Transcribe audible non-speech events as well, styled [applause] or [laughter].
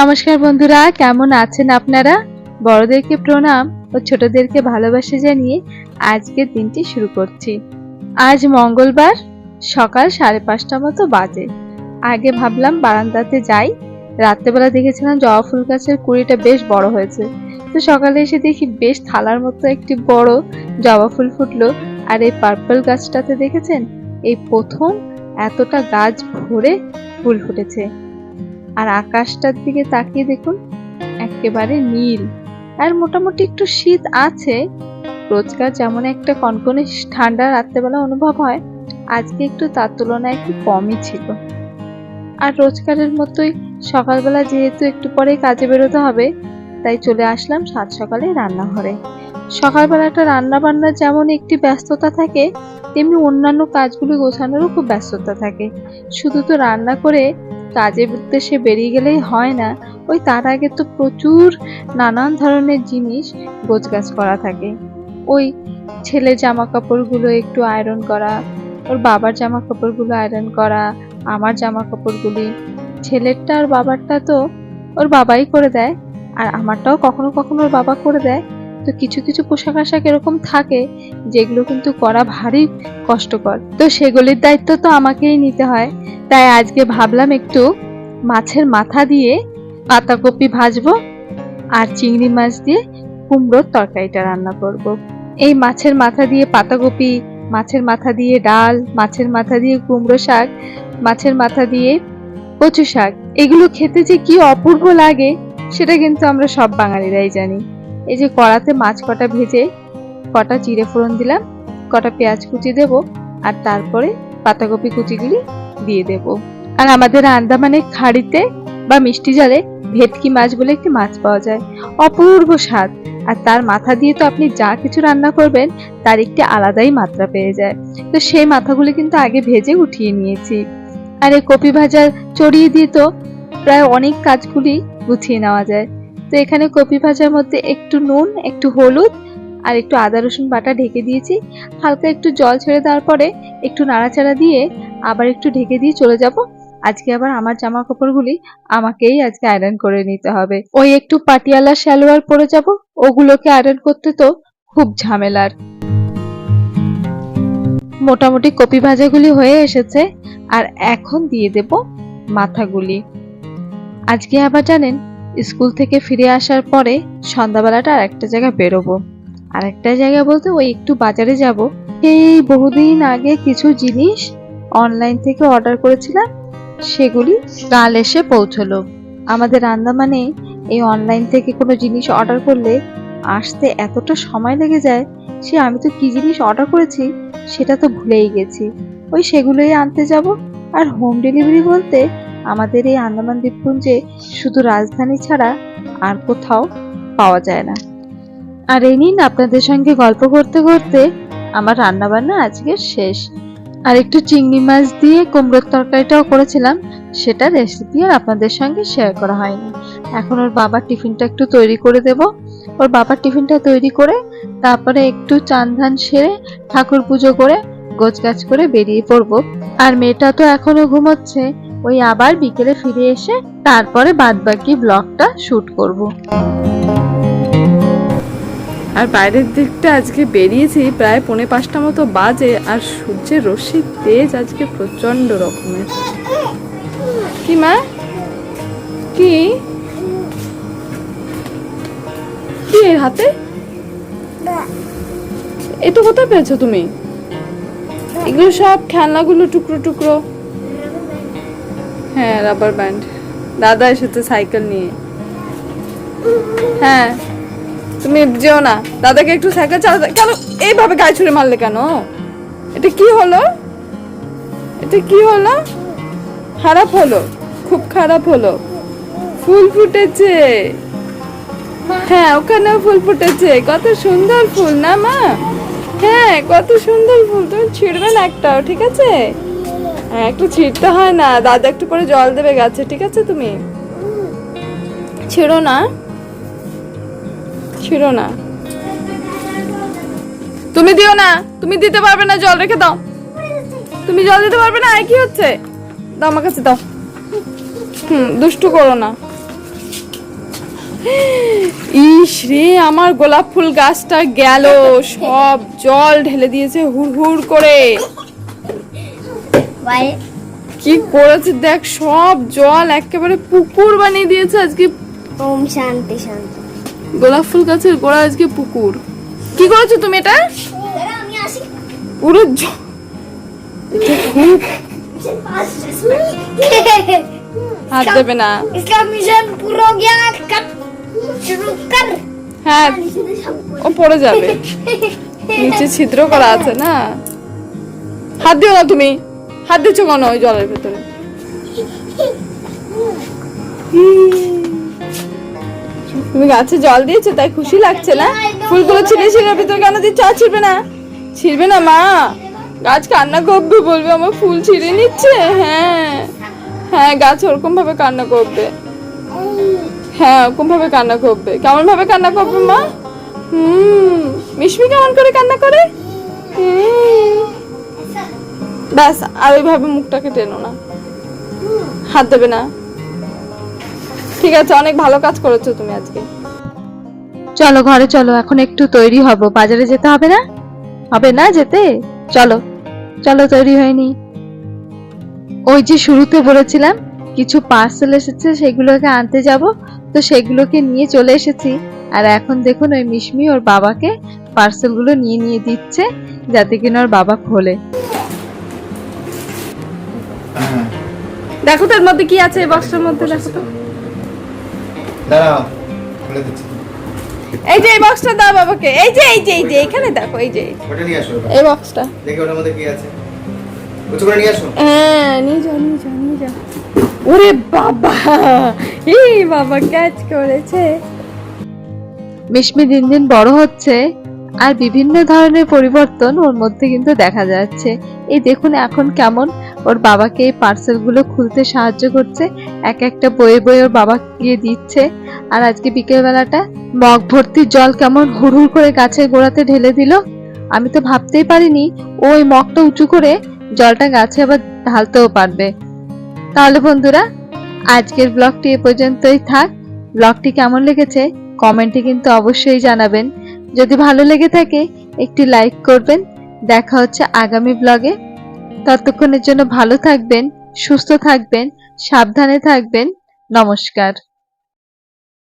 নমস্কার বন্ধুরা, কেমন আছেন আপনারা? বড়দেরকে প্রণাম ও ছোটদেরকে ভালোবাসা জানিয়ে আজকের দিনটি শুরু করছি। আজ মঙ্গলবার, সকাল সাড়ে পাঁচটা মতো বাজে। আগে ভাবলাম বারান্দাতে যাই। রাত্রেবেলা দেখেছিলাম জবা ফুল গাছের কুড়িটা বেশ বড় হয়েছে। তো সকালে এসে দেখি বেশ থালার মতো একটি বড় জবা ফুল ফুটলো। আর এই পার্পল গাছটাতে দেখেছেন? এই প্রথম এতটা গাছ ভরে ফুল ফুটেছে। আর আকাশটার দিকে তাকিয়ে দেখুন, একেবারে নীল। আর মোটামুটি একটু শীত আছে। রোজকার যেমন একটা কনকনে ঠান্ডা রাত্রেবেলা অনুভব হয়, আজকে একটু তার তুলনায় একটু কমই ছিল। আর রোজকারের মতোই সকালবেলা যেহেতু একটু পরে কাজে বেরোতে হবে, তাই চলে আসলাম সাত সকালে রান্নাঘরে। সকালবেলাটা রান্না বান্নার যেমন একটি ব্যস্ততা থাকে, তেমনি অন্যান্য কাজগুলি গোছানোরও খুব ব্যস্ততা থাকে। শুধু তো রান্না করে কাজের উদ্দেশ্যে বেরিয়ে গেলেই হয় না। ওই তার আগে তো প্রচুর নানান ধরনের জিনিস গোছগাছ করা থাকে। ওই ছেলের জামা কাপড়গুলো একটু আয়রন করা, ওর বাবার জামা কাপড়গুলো আয়রন করা, আমার জামা কাপড়গুলি ছেলেরটা আর বাবারটা তো ওর বাবাই করে দেয়, আর আমারটাও কখনো কখনো ওর বাবা করে দেয়। তো কিছু কিছু পোশাক আশাক এরকম থাকে, যেগুলো কিন্তু করা ভারী কষ্টকর। তো সেগুলির দায়িত্ব তো আমাকেই নিতে হয়। তাই আজকে ভাবলাম একটু মাছের মাথা দিয়ে পাতাকপি ভাজবো আর চিংড়ি মাছ দিয়ে কুমড়োর তরকারিটা রান্না করব। এই মাছের মাথা দিয়ে পাতাকপি, মাছের মাথা দিয়ে ডাল, মাছের মাথা দিয়ে কুমড়ো শাক, মাছের মাথা দিয়ে কচু শাক, এগুলো খেতে যে কি অপূর্ব লাগে, সেটা কিন্তু আমরা সব বাঙালিরাই জানি। এই যে কড়াতে মাছ কটা ভেজে কটা চিড়ে ফোড়ন দিলাম, কটা পেঁয়াজ কুচি দেব, আর তারপরে পাতাকপি কুচিগুলি দিয়ে দেব। আর আমাদের আন্দামানের খাড়িতে বা মিষ্টি জলে ভেটকি মাছ বলে একটি মাছ পাওয়া যায়। অপূর্ব স্বাদ। আর তার মাথা দিয়ে তো আপনি যা কিছু রান্না করবেন, তার একটি আলাদাই মাত্রা পেয়ে যায়। তো সেই মাথাগুলি কিন্তু আগে ভেজে উঠিয়ে নিয়েছি। আর এই কপি ভাজার চড়িয়ে দিয়ে তো প্রায় অনেক কাজগুলি গুছিয়ে নেওয়া যায়। তো এখানে কপি ভাজার মধ্যে একটু নুন, একটু হলুদ আর একটু আদা, রসুন বাটা ঢেকে দিয়েছি। হালকা একটু জল ছেড়ে দেওয়ার পরে একটু নাড়াচাড়া দিয়ে আবার একটু ঢেকে দিয়ে চলে যাব। আজকে আবার আমার জামা কাপড়গুলি আমাকেই আজকে আয়রন করে নিতে হবে। ওই একটু পাটিয়ালা সালোয়ার পরে যাব। ওগুলোকে আয়রন করতে তো খুব ঝামেলার। মোটামুটি কপি ভাজাগুলি হয়ে এসেছে আর এখন দিয়ে দেব মাথাগুলি। আজকে আবার জানেন স্কুল থেকে ফিরে আসার পরে সন্ধ্যাবেলাটা আর একটা জায়গায় বেরোবো। আর একটা জায়গা বলতে ওই একটু বাজারে যাব। এই বহুদিন আগে কিছু জিনিস অনলাইন থেকে অর্ডার করেছিলাম, সেগুলি কাল এসে পৌঁছলো। আমাদের আন্দামানে এই অনলাইন থেকে কোনো জিনিস অর্ডার করলে আসতে এতটা সময় লেগে যায়, সে আমি তো কি জিনিস অর্ডার করেছি সেটা তো ভুলেই গেছি। ওই সেগুলোই আনতে যাব। আর হোম ডেলিভারি বলতে আমাদের এই আন্দামান দ্বীপপুঞ্জে শুধু রাজধানী ছাড়া আর কোথাও পাওয়া যায় না। আর এই নিন আপনাদের সঙ্গে গল্প করতে করতে আমার রান্না বান্না আজকে শেষ। আর একটু চিংড়ি মাছ দিয়ে কুমড়োর তরকারিটাও করেছিলাম, সেটা রেসিপি আর আপনাদের সঙ্গে শেয়ার করা হয়নি। এখন ওর বাবার টিফিনটা একটু তৈরি করে দেব। ওর বাবার টিফিনটা তৈরি করে তারপরে একটু চান ধান সেরে ঠাকুর পুজো করে গোছগাছ করে বেরিয়ে পড়ব। আর মেয়েটা তো এখনও ঘুমোচ্ছে ওই আবার বিকেলে ফিরে এসে তারপরে বাদবাকি ব্লগটা শুট করব। আর বাইরের দিকটা আজকে বেরিয়েছি, প্রায় পৌনে পাঁচটা মতো বাজে, আর সূর্যের রশ্মির তেজ আজকে প্রচণ্ড রকমের। কি মা? কি? কি এর হাতে? এটা কোথায় পেয়েছ তুমি? এগুলো সব খেলনাগুলো টুকরো টুকরো। হ্যাঁ রাবার ব্যান্ড দাদা এসেছে সাইকেল নিয়ে। হ্যাঁ তুমি যেও না। দাদাকে একটু সাইকেল চালাতে কেন? এইভাবে গায়ে ছুড়ে মারলে কেন? এটা কি হলো? এটা কি হলো? খারাপ হলো। খুব খারাপ হলো। ফুল ফুটেছে। হ্যাঁ ওখানেও ফুল ফুটেছে। কত সুন্দর ফুল না মা? হ্যাঁ কত সুন্দর ফুল। তুমি ছিঁড়বে না একটাও, ঠিক আছে? হ্যাঁ একটু ছিঁড়তে হয় না। দাদা একটু পরে জল দেবে গাছে, ঠিক আছে তুমি? ছিঁড়ো না। ছিল না। তুমি দিও না। তুমি দিতে পারবে না, জল রেখে দাও। তুমি জল দিতে পারবে না কি হচ্ছে? দাও আমার কাছে, দাও। হুম, দুষ্টু করো না। ইস রে, আমার গোলাপ ফুল গাছটা গেল। সব জল ঢেলে দিয়েছে হুড় হুড় করে। কি করেছে? দেখ সব জল একেবারে পুকুর বানিয়ে দিয়েছে আজকে। ওম শান্তি শান্তি। গোলাপ ফুল গাছের গোড়া আজকে পুকুর। কি করেছ তুমি এটা? পুরো হাত দেবে না। হ্যাঁ ও পড়ে যাবে। [laughs] নিচে ছিদ্র করা আছে না। হাত দিও না তুমি। হাত দিচ্ছ কেন ওই জলের ভেতরে? তুমি গাছে জল দিয়েছ, তাই খুশি লাগছে না? ফুলগুলো ছিঁড়ে ছিঁড়ে ভিতরে কেন দিচ্ছ? আর ছিড়বে না? ছিড়বে না, মা? গাছ কান্না করবে বলবে, আমার ফুল ছিঁড়ে নিচ্ছে? হ্যাঁ। হ্যাঁ গাছ ওরকম ভাবে কান্না করবে। হ্যাঁ ওরকম ভাবে কান্না করবে। কেমন ভাবে কান্না করবে, মা? হুম। মিশমি কেমন করে কান্না করে? হুম। ব্যাস, আর ওইভাবে মুখটাকে টেনো না। হাত দেবে না। ঠিক আছে, অনেক ভালো কাজ করেছ তুমি আজকে। চলো ঘরে চলো, এখন একটু তৈরি হব। বাজারে যেতে হবে না? হবে না যেতে? চলো চলো তৈরি হয়নি ওই যে শুরুতে বলেছিলাম, কিছু পার্সেল এসেছে, সেগুলোকে আনতে যাব। তো সেগুলোকে নিয়ে চলে এসেছি। আর এখন দেখুন, ওই মিশমি ওর বাবাকে পার্সেলগুলো নিয়ে নিয়ে দিচ্ছে, যাতে কিনা ওর বাবা খোলে। দেখো তার মধ্যে কি আছে এই বক্সটার মধ্যে দেখো তো। দাঁড়াও খুলে দিচ্ছি। এই যে এই বক্সটা দাও বাবাকে। এই যে এই যে এই যে এখানে দেখো এই যে। ওটা নিয়ে আসো এই বক্সটা। দেখি ওটার মধ্যে কি আছে। উঁচু করে নিয়ে আসো। হ্যাঁ নিয়ে যাও নিয়ে যাও নিয়ে যাও। ওরে বাবা! এই বাবা ক্যাচ করেছে। মিশমি দিন দিন বড় হচ্ছে। আর বিভিন্ন ধরনের পরিবর্তন ওর মধ্যে কিন্তু দেখা যাচ্ছে। এই দেখুন এখন কেমন ওর বাবাকে এই পার্সেলগুলো খুলতে সাহায্য করছে। এক একটা বয়ে বয়ে ওর বাবা গিয়ে দিচ্ছে। আর আজকে বিকেলবেলাটা মগ ভর্তি জল কেমন হুড়হুড় করে গাছের গোড়াতে ঢেলে দিল। আমি তো ভাবতেই পারিনি ওই মগটা উঁচু করে জলটা গাছে আবার ঢালতেও পারবে। তাহলে বন্ধুরা, আজকের ব্লগটি এ পর্যন্তই থাক। ব্লগটি কেমন লেগেছে? কমেন্টে কিন্তু অবশ্যই জানাবেন। যদি ভালো লেগে থাকে, একটি লাইক করবেন। দেখা হচ্ছে আগামী ব্লগে ততক্ষণের জন্য ভালো থাকবেন, সুস্থ থাকবেন, সাবধানে থাকবেন। নমস্কার।